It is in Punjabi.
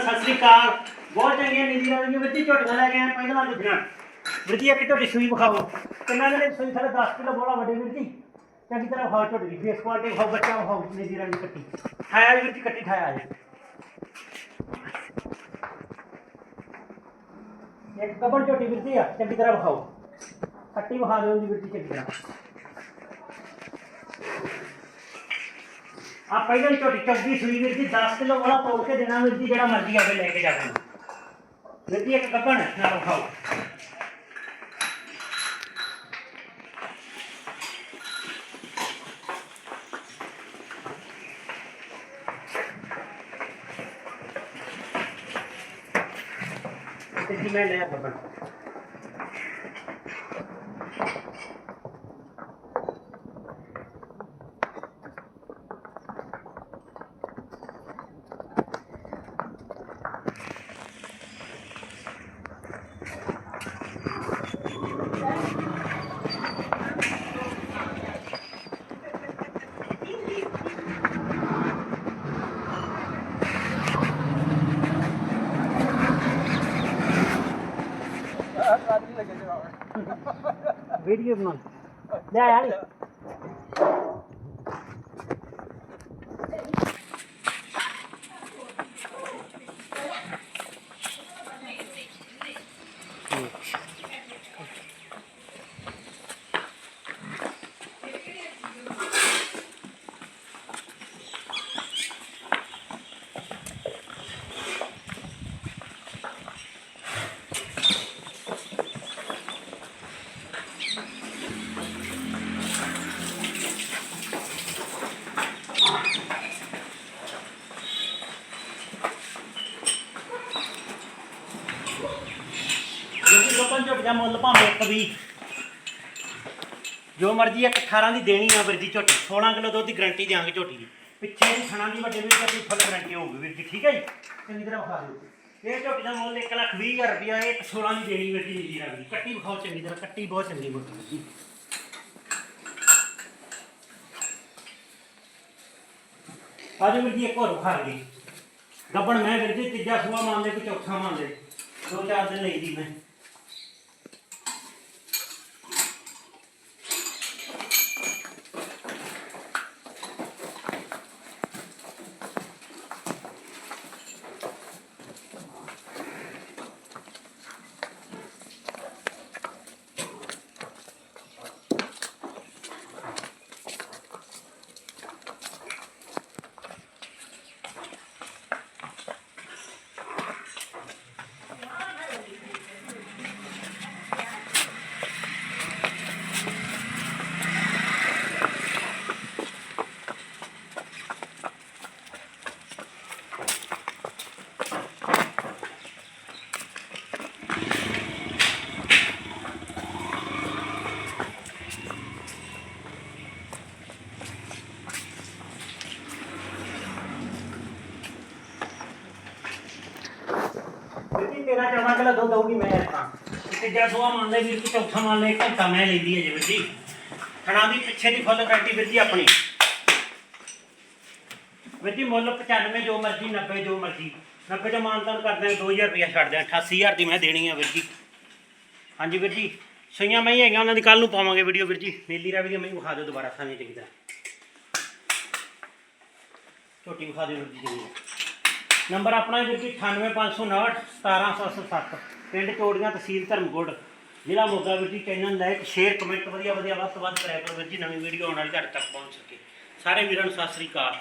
ਸਤਿ ਸ੍ਰੀ ਅਕਾਲ। ਬਹੁਤ ਚੰਗੀਆਂ ਨੀਂਦੀਆਂ ਆਈਆਂ ਵਿੱਤੀ ਝੋਟੀਆਂ ਲੈ ਕੇ ਆਏ ਪਹਿਲਾਂ ਦੁੱਧੀਆਂ ਵਿੱਤੀ ਇੱਕ ਝੋਟੀ ਸੂਈ ਵਿਖਾਓ। ਕਿੰਨਾ ਦੇ ਸੂਈ? ਥਲੇ 10 ਕਿਲੋ ਬੋਲਾ ਵੱਡੀ ਵਿੱਤੀ ਚੰਗੀ ਤਰ੍ਹਾਂ ਵਿਖਾਓ ਝੋਟੀ ਦੀ। ਫੇਸ ਕੁਆਲਿਟੀ ਵਿਖਾਓ ਬੱਚਾ ਵਿਖਾਓ ਨੀਂਦੀ ਰਾਣੀ ਕੱਟੀ। ਖਾਇਆ ਵੀ ਵਿੱਤੀ ਕੱਟੀ ਖਾਇਆ ਜੀ। ਇੱਕ ਕਬਰ ਝੋਟੀ ਵਿੱਤੀ ਆ। ਚੰਗੀ ਤਰ੍ਹਾਂ ਵਿਖਾਓ। ਕੱਟੀ ਵਿਖਾ ਦਿਓ ਦੀ ਵਿੱਤੀ ਚੰਗੀ ਤਰ੍ਹਾਂ। ਆ ਪਹਿਲਾਂ ਹੀ ਝੋਟੀ ਸੂਈ ਵੀਰ ਜੀ 10 ਕਿਲੋ ਵਾਲਾ ਤੋੜ ਕੇ ਦੇਣਾ ਵੀਰ ਜੀ, ਜਿਹੜਾ ਮਰਜ਼ੀ ਆਵੇ ਲੈ ਕੇ ਜਾਵੇ। ਵੀਰ ਜੀ, ਇੱਕ ਕੱਪਣ ਨਾਲ ਖਾਓ ਤੇ ਜੀ, ਮੈਂ ਲਿਆ ਕੱਪਣ ਵੀਡੀਓ ਬਣਾ ਲੈ ਆ ਨੀ ਜਿਹੜੀ ਲੋਕਾਂ ਮੁੱਲ ਭਾਵੇਂ ਇੱਕ ਜੋ ਮਰਜ਼ੀ ਇੱਕ 18 ਦੀ ਦੇਣੀ ਆ ਵੀਰ ਜੀ ਝੋਟੀ 16 ਕਿਲੋ ਦੁੱਧ ਦੀ ਗਾਰੰਟੀ ਦਿਆਂਗੇ ਝੋਟੀ ਦੀ। ਪਿੱਛੇ ਦੀ ਥਣਾ ਦੀ ਵੱਡੇ ਵੀਰ ਦੀ ਫੁੱਲ ਗਾਰੰਟੀ ਹੋਊਗੀ ਵੀਰ ਜੀ ਠੀਕ ਹੈ ਜੀ? ਚੰਗੀ ਤਰ੍ਹਾਂ ਵਿਖਾ ਦਿਓ। ਇਹ ਝੋਟੀ ਦਾ ਮੁੱਲ 1 ਲੱਖ 20 ਹਜ਼ਾਰ ਰੁਪਇਆ ਇਹ 16 ਦੀ ਦੇਣੀ ਵੀਰ ਜੀ ਨੀਲੀ ਰੰਗ ਦੀ ਕੱਟੀ ਵਿਖਾਓ ਚੰਗੀ ਤਰ੍ਹਾਂ, ਕੱਟੀ ਬਹੁਤ ਚੰਗੀ ਮੁੱਲ ਜੀ ਆਜੋ ਵੀਰ ਜੀ ਇੱਕ ਹੋਰ ਵਿਖਾ ਗਈ ਗੱਬਣ ਮੈਂ ਵੀਰ ਜੀ ਤੀਜਾ ਸੂਆ ਮੰਨਦੇ ਕਿ ਚੌਥਾ ਮੰਨਦੇ? ਦੋ ਚਾਰ ਦਿਨ ਲਈ ਦੀ ਮੈਂ। ਵੀਰ ਤੇਰਾ ਕਿਲੋ ਦੁੱਧ ਦਊਗੀ ਮੈਂ ਤਾਂ ਤੀਜਾ ਸੂਆ ਮੰਨ ਲੈ ਵੀਰ ਜੀ ਚੌਥਾ ਮੰਨ ਲੈ ਘੰਟਾ ਮੈਂ ਲੈਂਦੀ ਹੈ ਜੀ ਵੀਰ ਜੀ ਥਣਾ ਦੀ ਪਿੱਛੇ ਦੀ ਫੁੱਲ ਗਾਰੰਟੀ ਵੀਰ ਜੀ ਆਪਣੀ। ਵੀਰ ਜੀ ਮੁੱਲ 95 ਜੋ ਮਰਜ਼ੀ 90 ਜੋ ਮਰਜ਼ੀ। 90 ਚ ਮਾਨਤਾਨ ਕਰਦੇ ਆ 2000 ਰੁਪਇਆ ਛੱਡ ਦਿਆਂ 88000 ਦੀ ਮੈਂ ਦੇਣੀ ਆ ਵੀਰ ਜੀ ਹਾਂਜੀ ਵੀਰ ਜੀ ਸਈਆਂ ਮੈਂ ਹੈਗੀਆਂ, ਉਹਨਾਂ ਦੀ ਕੱਲ ਨੂੰ ਪਾਵਾਂਗੇ ਵੀਡੀਓ ਵੀਰ ਜੀ। ਨੀਲੀ ਰਾਵੀ ਦੀ ਮੈਂ ਵਿਖਾ ਦਿਓ ਦੁਬਾਰਾ ਸਾਂਝੀ ਚੰਗੀ ਤਰ੍ਹਾਂ। ਝੋਟੀ ਵਿਖਾ ਦਿਓ ਵੀਰ ਜੀ, ਚੰਗੀ ਨੰਬਰ ਆਪਣਾ ਵੀਰ ਜੀ 98559 17707 ਪਿੰਡ ਚੋੜੀਆਂ ਤਹਿਸੀਲ ਧਰਮਕੋਟ ਜ਼ਿਲ੍ਹਾ ਮੋਗਾ ਵੀਰ ਜੀ, ਚੈਨਲ ਲਾਈਕ, ਸ਼ੇਅਰ, ਕਮੈਂਟ ਵਧੀਆ ਵਧੀਆ ਵੱਧ ਤੋਂ ਵੱਧ ਕਰਿਆ ਕਰੋ ਵੀਰ ਜੀ, ਨਵੀਂ ਵੀਡੀਓ ਆਉਣ ਵਾਲੀ ਤੁਹਾਡੇ ਤੱਕ ਪਹੁੰਚ ਸਕੇ। ਸਾਰੇ ਵੀਰਾਂ ਨੂੰ ਸਤਿ ਸ੍ਰੀ ਅਕਾਲ।